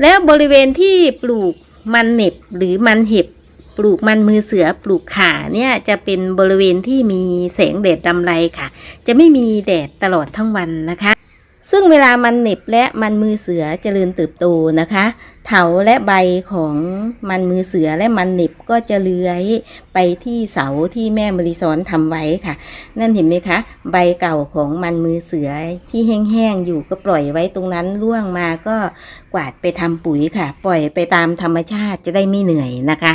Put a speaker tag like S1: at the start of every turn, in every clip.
S1: แล้วบริเวณที่ปลูกมันเหน็บหรือมันเห็บ ปลูกมันมือเสือปลูกขาเนี่ยจะเป็นบริเวณที่มีแสงแดดดำไรค่ะ จะไม่มีแดดตลอดทั้งวันนะคะ ซึ่งเวลามันเหน็บและมันมือเสือเจริญเติบโตนะคะ เถาและใบของมันมือเสือและมันเหน็บก็จะเลื้อยไปที่เสาที่แม่มริสอนทำไว้ค่ะ นั่นเห็นไหมคะ ใบเก่าของมันมือเสือที่แห้งๆอยู่ก็ปล่อยไว้ตรงนั้นร่วงมาก็กวาดไปทำปุ๋ยค่ะ ปล่อยไปตามธรรมชาติจะได้ไม่เหนื่อยนะคะ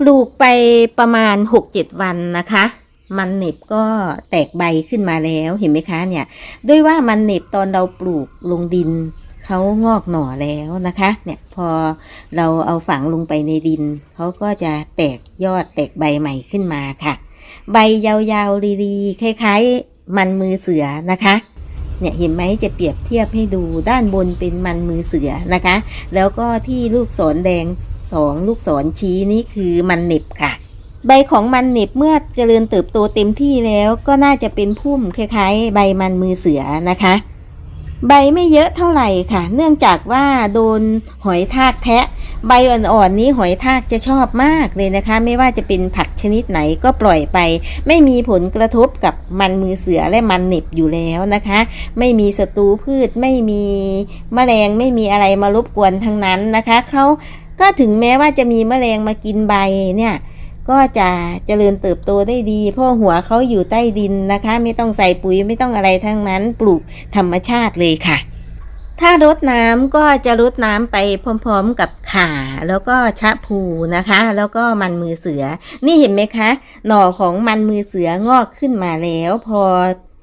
S1: ปลูกไปประมาณ 6-7 วันนะคะ มันเหน็บก็แตกใบขึ้นมาแล้วเห็นไหมคะเนี่ยด้วยว่ามันเหน็บตอนเราปลูกลงดินเขางอกหน่อแล้วนะคะ เนี่ยพอเราเอาฝังลงไปในดินเขาก็จะแตกยอดแตกใบใหม่ขึ้นมาค่ะ ใบยาวๆรีๆคล้ายๆ มันมือเสือนะคะเนี่ยเห็นไหมจะเปรียบเทียบให้ดูด้านบนเป็นมันมือเสือนะคะ แล้วก็ที่ลูกศรแดงสองลูกศรชี้นี่คือมันเหน็บค่ะ ใบของมันเหน็บเมื่อเจริญเติบโตเต็มที่แล้วก็น่าจะเป็นพุ่มคล้ายๆ ใบมันมือเสือนะคะ ใบไม่เยอะเท่าไหร่ค่ะ เนื่องจากว่าโดนหอยทากแทะ ใบอ่อนๆนี้หอยทากจะชอบมากเลยนะคะ ไม่ว่าจะเป็นผักชนิดไหนก็ปล่อยไป ไม่มีผลกระทบกับมันมือเสือและมันเหน็บอยู่แล้วนะคะ ไม่มีศัตรูพืชไม่มีแมลงไม่มีอะไรมารบกวนทั้งนั้นนะคะเขาก็ถึงแม้ว่าจะมีแมลงมากินใบเนี่ย ก็จะเจริญเติบโตได้ดี เพราะหัวเขาอยู่ใต้ดินนะคะ ไม่ต้องใส่ปุ๋ยไม่ต้องอะไรทั้งนั้นปลูกธรรมชาติเลยค่ะ ถ้ารดน้ำก็จะรดน้ำไปพร้อมๆกับข่าแล้วก็ชะพูนะคะ แล้วก็มันมือเสือ นี่เห็นไหมคะ หน่อของมันมือเสืองอกขึ้นมาแล้ว พอ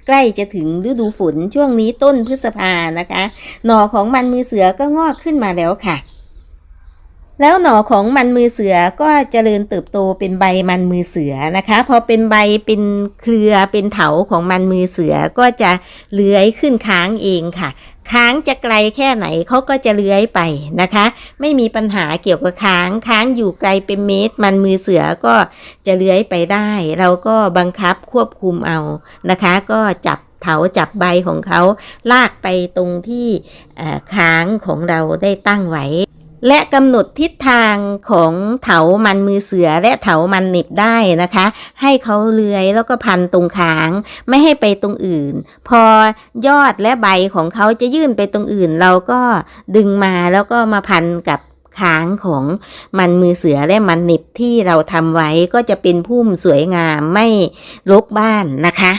S1: ใกล้จะถึงฤดูฝนช่วงนี้ต้นพฤษภานะคะ หน่อของมันมือเสือก็งอกขึ้นมาแล้วค่ะ แล้วหน่อของมันมือเสือก็เจริญเติบโตเป็นใบมันมือเสือนะคะ พอเป็นใบเป็นเครือเป็นเถาของมันมือเสือก็จะเลื้อยขึ้นค้างเองค่ะค้างจะไกลแค่ไหนเขาก็จะเลื้อยไปนะคะ ไม่มีปัญหาเกี่ยวกับค้างค้างอยู่ไกลเป็นเมตร มันมือเสือก็จะเลื้อยไปได้ เราก็บังคับควบคุมเอานะคะ ก็จับเถาจับใบของเขาลากไปตรงที่ค้างของเราได้ตั้งไว้ และกำหนดทิศทางของเถามันมือเสือและเถามันเหน็บได้นะคะ ให้เขาเลื้อยแล้วก็พันตรงคาง ไม่ให้ไปตรงอื่น พอยอดและใบของเขาจะยื่นไปตรงอื่น เราก็ดึงมาแล้วก็มาพันกับคางของมันมือเสือและมันเหน็บที่เราทำไว้ก็จะเป็นพุ่มสวยงามไม่รกบ้านนะคะ